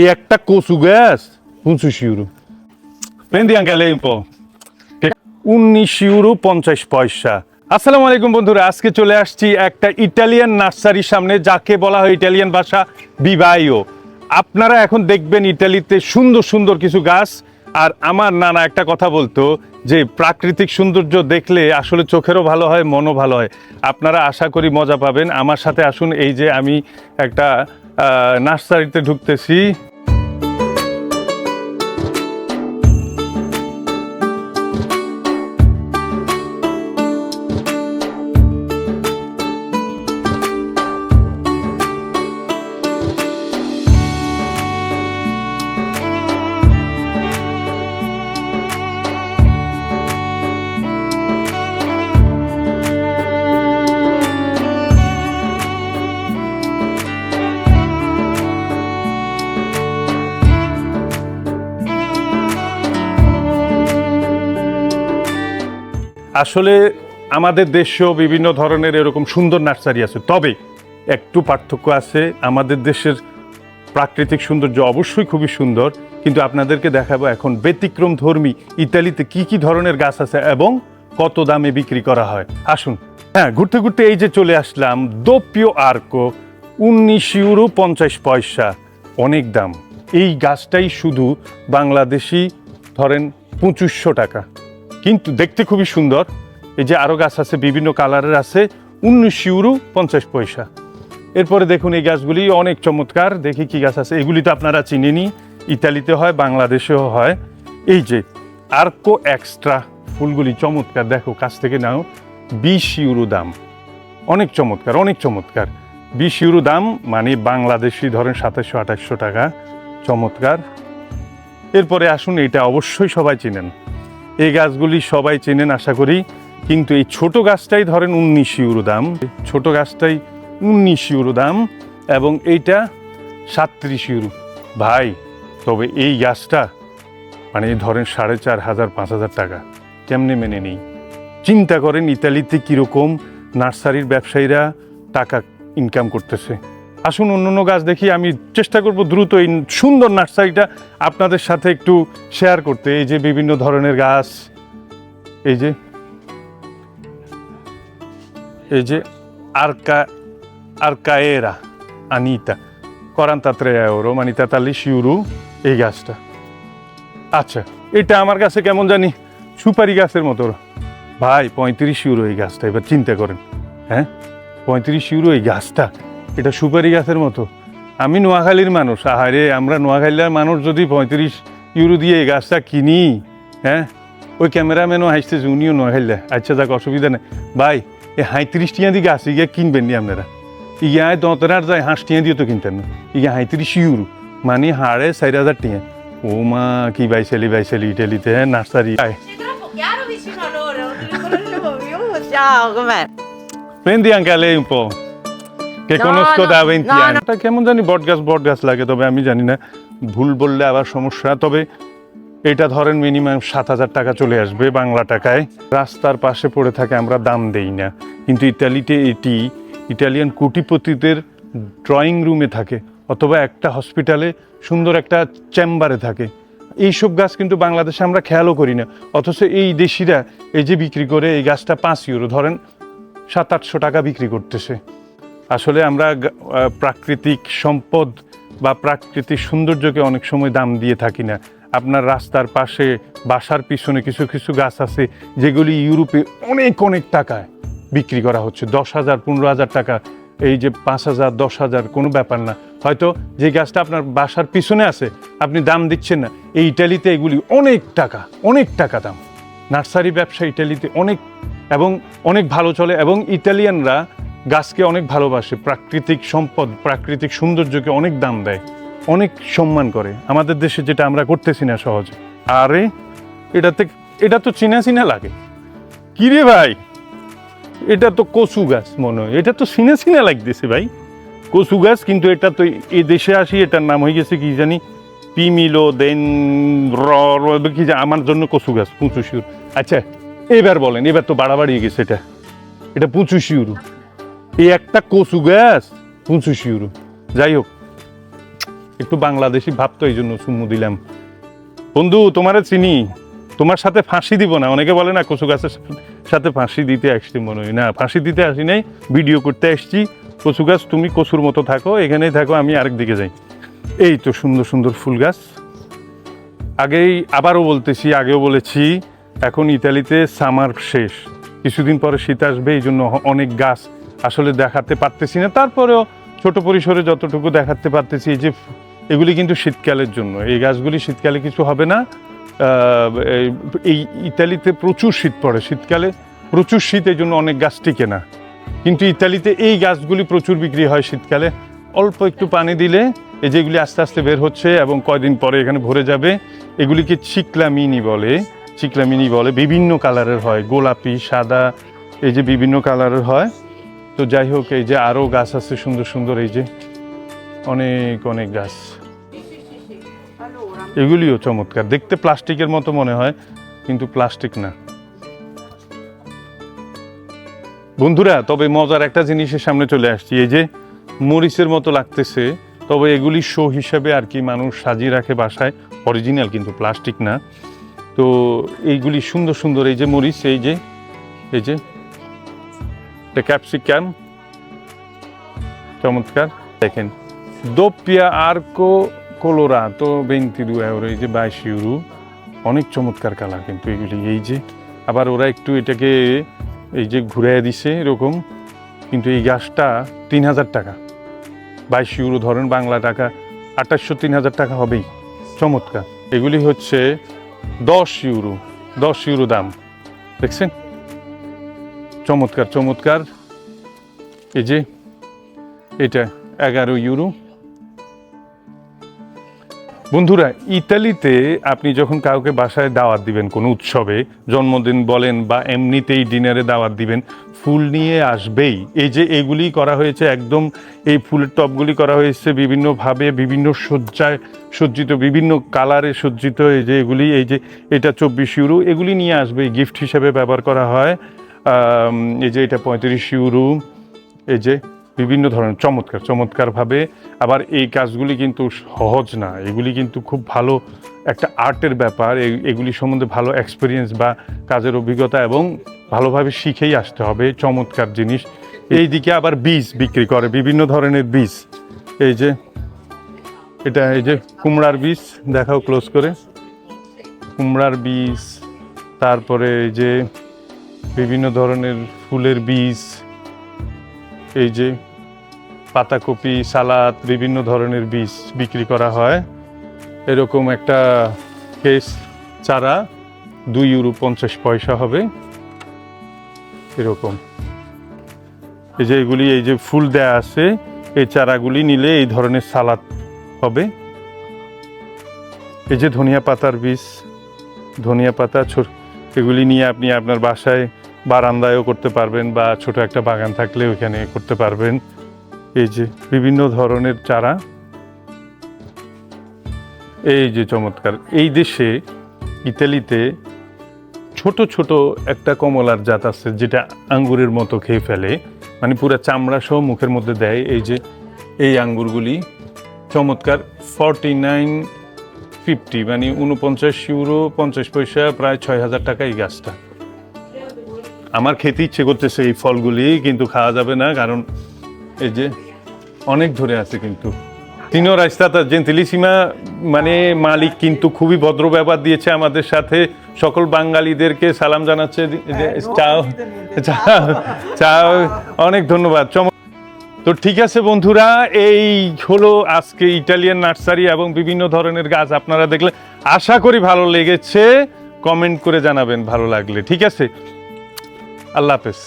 E একটা কচু গ্যাস পঁচিশ ইউরো lei un po'. উনিশ ইউরো পঞ্চাশ পয়সা। আসসালামু আলাইকুম বন্ধুরা, আজকে চলে আসছি একটা ইটালিয়ান নার্সারির সামনে, যাকে বলা হয় ইটালিয়ান ভাষা বিবাইও। আপনারা এখন দেখবেন ইটালিতে সুন্দর সুন্দর কিছু গাছ। আর আমার নানা একটা কথা বলতো যে, প্রাকৃতিক সৌন্দর্য দেখলে আসলে চোখেরও ভালো হয়, মনও ভালো হয়। আপনারা আশা করি মজা পাবেন। আমার সাথে আসুন, এই যে আমি একটা নার্সারিতে ঢুকতেছি। আসলে আমাদের দেশেও বিভিন্ন ধরনের এরকম সুন্দর নার্সারি আছে। তবে একটু পার্থক্য আছে, আমাদের দেশের প্রাকৃতিক সৌন্দর্য অবশ্যই খুবই সুন্দর, কিন্তু আপনাদেরকে দেখাবো এখন ব্যতিক্রম ধর্মী ইতালিতে কি কি ধরনের গাছ আছে এবং কত দামে বিক্রি করা হয়। আসুন। হ্যাঁ ঘুরতে ঘুরতে এই যে চলে আসলাম দোপিও আর্কো, উনিশ ইউরো পঞ্চাশ পয়সা, অনেক দাম। এই গাছটাই শুধু বাংলাদেশি, ধরেন পঁচিশশো টাকা। কিন্তু দেখতে খুবই সুন্দর। এই যে আরও গাছ আছে, বিভিন্ন কালারের আছে, উনিশ ইউরো পঞ্চাশ পয়সা। এরপরে দেখুন এই গাছগুলি অনেক চমৎকার। দেখি কি গাছ আছে। এগুলি তো আপনারা চিনেনি। ইতালিতে হয়, বাংলাদেশেও হয়। এই যে আর্কো এক্সট্রা ফুলগুলি চমৎকার। দেখো, কাছ থেকে নাও, বিশ ইউরো দাম। অনেক চমৎকার অনেক চমৎকার। বিশ ইউরো দাম মানে বাংলাদেশি ধরেন সাতাশশো, আঠাশশো টাকা। চমৎকার। এরপরে আসুন, এটা অবশ্যই সবাই চিনেন। এই গাছগুলি সবাই চেনেন, আশা করি। কিন্তু এই ছোট গাছটাই ধরেন উনিশ ইউরো দাম। ছোট গাছটাই উনিশ ইউরো দাম এবং এইটা সাতত্রিশ ইউরো। ভাই, তবে এই গাছটা মানে ধরেন সাড়ে চার হাজার, পাঁচ হাজার টাকা। কেমনে মেনে নেই? চিন্তা করেন ইতালিতে কীরকম নার্সারির ব্যবসায়ীরা টাকা ইনকাম করতেছে। আসুন অন্য অন্য গাছ দেখি, আমি চেষ্টা করব দ্রুত এই সুন্দর নার্সারিটা আপনাদের সাথে একটু শেয়ার করতে। এই যে বিভিন্ন ধরনের গাছ, এই যে এই যে আরকা, আরকায়েরা, আনিতা করান্তাত্রে এওরো মানে তেতাল্লিশ ইউরো এই গাছটা। আচ্ছা এটা আমার কাছে কেমন জানি সুপারি গাছের মতো। ভাই, পঁয়ত্রিশ ইউরো এই গাছটা, এবার চিন্তা করেন হ্যাঁ? পঁয়ত্রিশ ইউরো এই গাছটা। এটা সুপারি গাছের মতো। আমি নোয়াখালীর মানুষ। আহারে আমরা নোয়াখালীর মানুষ যদি পঁয়ত্রিশ ইউরো দিয়ে এই গাছটা কিনি হ্যাঁ? ওই ক্যামেরাম্যানও হাসতেছে উনিও নোয়াখালীরা আচ্ছা যাক অসুবিধা নেই। ভাই এই হাঁত্রিশ টিয়া দিয়ে গাছ ইগিয়া কিনবেন নি আপনারা? ইগিয়ায় দতরার যায় হাঁস টিয়া দিয়ে তো কিনতেন না। ইগিয়া হাঁত্রিশ ইউরো। মানে হাড়ে চার হাজার টিয়া। ও মা কি বাইসালি বাইসালি ইটালিতে হ্যাঁ nursery? Prendi anche a lei un po'. Che No, conosco no, da 20 no, anni. এটা কেমন জানি বট গাছ বট গাছ লাগে তবে আমি জানি না। ভুল বললে আবার সমস্যা। তবে এটা ধরেন মিনিমাম সাত হাজার টাকা চলে আসবে বাংলা টাকায়। রাস্তার পাশে পড়ে থাকে আমরা দাম দেই না। কিন্তু ইতালিতে এটি ইটালিয়ান কোটিপতিদের ড্রয়িং রুমে থাকে অথবা একটা হসপিটালে সুন্দর একটা চেম্বারে থাকে। এইসব গাছ কিন্তু বাংলাদেশে আমরা খেয়ালও করি না। অথচ এই দেশিরা এই যে বিক্রি করে এই গাছটা পাঁচ ইউরো ধরেন সাত আটশো টাকা বিক্রি করতেছে। আসলে আমরা প্রাকৃতিক সম্পদ বা প্রাকৃতিক সৌন্দর্যকে অনেক সময় দাম দিয়ে থাকি না। আপনার রাস্তার পাশে, বাসার পিছনে কিছু কিছু গাছ আছে, যেগুলি ইউরোপে অনেক অনেক টাকায় বিক্রি করা হচ্ছে। দশ হাজার, পনেরো হাজার টাকা। এই যে পাঁচ হাজার, দশ হাজার, কোনো ব্যাপার না। হয়তো যে গাছটা আপনার বাসার পিছনে আছে, আপনি দাম দিচ্ছেন না। এই ইটালিতে এগুলি অনেক টাকা অনেক টাকা দাম। নার্সারি ব্যবসা ইটালিতে অনেক এবং অনেক ভালো চলে এবং ইটালিয়ানরা গাছকে অনেক ভালোবাসে, প্রাকৃতিক সম্পদ, প্রাকৃতিক সৌন্দর্যকে অনেক দাম দেয়, অনেক সম্মান করে। আমাদের দেশে যেটা আমরা করতেছি না সহজে। আরে, এটাতে, এটা তো চিনা চিনা লাগে। কি রে ভাই? এটা তো কচু গাছ মনে হয়। এটা তো চিনা চিনা লাগতেছে ভাই। কচু গাছ, কিন্তু এটা তো এ দেশে আসি, এটার নাম হয়ে গেছে কি জানি? পিমিলো, দেন র কি আমার জন্য কচু গাছ পঁচিশ শিউর। আচ্ছা এবার বলেন, এবার তো বাড়াবাড়ি গেছে এটা। এটা পঁচিশ ইউরো এই একটা কচু গাছ পঁচিশ ইউরো যাই হোক, একটু বাংলাদেশি ভাব তো এই জন্য চুমু দিলাম। বন্ধু, তোমারে চিনি। তোমার সাথে ফাঁসি দিব না। অনেকে বলে না, কচু গাছের সাথে ফাঁসি দিতে আসছি মনে হয়। না, ফাঁসি দিতে আসি নাই, ভিডিও করতে আসছি। কচু গাছ, তুমি কচুর মতো থাকো, এখানেই থাকো, আমি আরেক দিকে যাই। এই তো সুন্দর সুন্দর ফুল গাছ। আগেই আবারও বলতেছি, আগেও বলেছি, এখন ইতালিতে সামার শেষ। কিছুদিন পরে শীত আসবে এই জন্য অনেক গাছ আসলে দেখাতে পারতেছি না। তারপরেও ছোট পরিসরে যতটুকু দেখাতে পারতেছি, এই যে এগুলি কিন্তু শীতকালের জন্য। এই গাছগুলি শীতকালে কিছু হবে না। এই- ইতালিতে প্রচুর শীত পড়ে। শীতকালে প্রচুর শীত, এই জন্য অনেক গাছ টিকে না। কিন্তু ইতালিতে এই গাছগুলি প্রচুর বিক্রি হয় শীতকালে। অল্প একটু পানি দিলে এই যেগুলি আস্তে আস্তে বের হচ্ছে এবং কয়দিন পরে এখানে ভরে যাবে, এগুলিকে চিকলামিনি বলে। চিকলামিনি বলে বিভিন্ন কালারের হয়। গোলাপি, সাদা, এই যে বিভিন্ন কালারের হয়। তো যাই হোক, এই যে আরও গাছ আছে সুন্দর সুন্দর, এই যে অনেক অনেক গাছ। এগুলিও চমৎকার। দেখতে প্লাস্টিকের মতো মনে হয়, কিন্তু প্লাস্টিক না। বন্ধুরা, তবে মজার একটা জিনিসের সামনে চলে আসছি। এই যে মরিচের মতো লাগতেছে, তবে এগুলি শো হিসাবে আর কি মানুষ সাজিয়ে রাখে বাসায়। অরিজিনাল কিন্তু প্লাস্টিক না। তো এইগুলি সুন্দর সুন্দর, এই যে মরিচ, এই যে এই যে এটা ক্যাপসিকাম। চমৎকার। দেখেন, দোপিয়া আর্কো কোলোরাতো বেন্তিরু এউরো এই যে বাইশ ইউরো। অনেক চমৎকার কালার কিন্তু এগুলি। এই যে, আবার ওরা একটু এটাকে এই যে ঘুরাইয়া দিছে এরকম, কিন্তু এই গাছটা তিন হাজার টাকা। বাইশ ইউরো ধরেন, বাংলা টাকা, আঠাশশো তিন হাজার টাকা হবেই। চমৎকার। এগুলি হচ্ছে দশ ইউরো দশ ইউরো দাম। দেখছেন? চমৎকার চমৎকার। এই যে, এটা এগারো ইউরো। বন্ধুরা, ইতালিতে আপনি যখন কাউকে বাসায় দাওয়াত দিবেন কোনো উৎসবে, জন্মদিন বলেন বা এমনিতেই ডিনারে দাওয়াত দিবেন, ফুল নিয়ে আসবেই। এই যে এগুলি করা হয়েছে একদম, এই ফুলের টপগুলি করা হয়েছে বিভিন্নভাবে, বিভিন্ন সজ্জায় সজ্জিত, বিভিন্ন কালারে সজ্জিত। এই যে, এগুলি, এই যে, এটা চব্বিশ ইউরো। এগুলি নিয়ে আসবেই, গিফট হিসেবে ব্যবহার করা হয়। এই যে এটা পঁয়ত্রিশ ইউরো, এই যে বিভিন্ন ধরনের চমৎকার, চমৎকারভাবে আবার এই কাজগুলি কিন্তু সহজ না। এগুলি কিন্তু খুব ভালো একটা আর্টের ব্যাপার। এগুলি সম্বন্ধে ভালো এক্সপিরিয়েন্স বা কাজের অভিজ্ঞতা এবং ভালোভাবে শিখেই আসতে হবে। চমৎকার জিনিস। এই দিকে আবার বীজ বিক্রি করে, বিভিন্ন ধরনের বীজ। এই যে, এটা এই যে কুমড়ার বীজ, দেখাও ক্লোজ করে। কুমড়ার বীজ, তারপরে এই যে বিভিন্ন ধরনের ফুলের বীজ, এই যে পাতাকপি, সালাদ, বিভিন্ন ধরনের বীজ বিক্রি করা হয়। এরকম একটা কেস চারা দুই ইউরো পঞ্চাশ পয়সা হবে। এরকম। এই যে এগুলি, এই যে ফুল দেয়া আছে, এই চারাগুলি নিলে এই ধরনের সালাদ হবে। এই যে ধনিয়া পাতার বীজ, ধনিয়া পাতা, ছোট এগুলি নিয়ে আপনি আপনার বাসায় বারান্দায়ও করতে পারবেন বা ছোট একটা বাগান থাকলে ওইখানে করতে পারবেন। এই যে বিভিন্ন ধরনের চারা। এই যে চমৎকার। এই দেশে ইতালিতে ছোট ছোট একটা কমলার জাত আছে যেটা আঙ্গুরের মতো খেয়ে ফেলে। মানে পুরো চামড়া সহ মুখের মধ্যে দেয়। এই যে এই আঙ্গুরগুলি চমৎকার। ফর্টি নাইন ফিফটি মানে উনপঞ্চাশ ইউরো পঞ্চাশ পয়সা প্রায় ছয় হাজার টাকা এই গাছটা। আমার খেতে ইচ্ছে করতেছে এই ফলগুলি কিন্তু খাওয়া যাবে না কারণ এই যে অনেক ধরে আছে কিন্তু। তিনো রাস্তাটা জেন্টিলিসিমা মানে মালিক কিন্তু খুবই ভদ্র ব্যবহার দিয়েছে আমাদের সাথে। সকল বাঙালিদেরকে সালাম জানাচ্ছে যে চাও চাও অনেক ধন্যবাদ। চম তো ঠিক আছে বন্ধুরা, এই হলো আজকে ইটালিয়ান নার্সারি এবং বিভিন্ন ধরনের গাছ। আপনারা দেখলে আশা করি ভালো লেগেছে। কমেন্ট করে জানাবেন ভালো লাগলে, ঠিক আছে? আল্লাহ হাফেজ।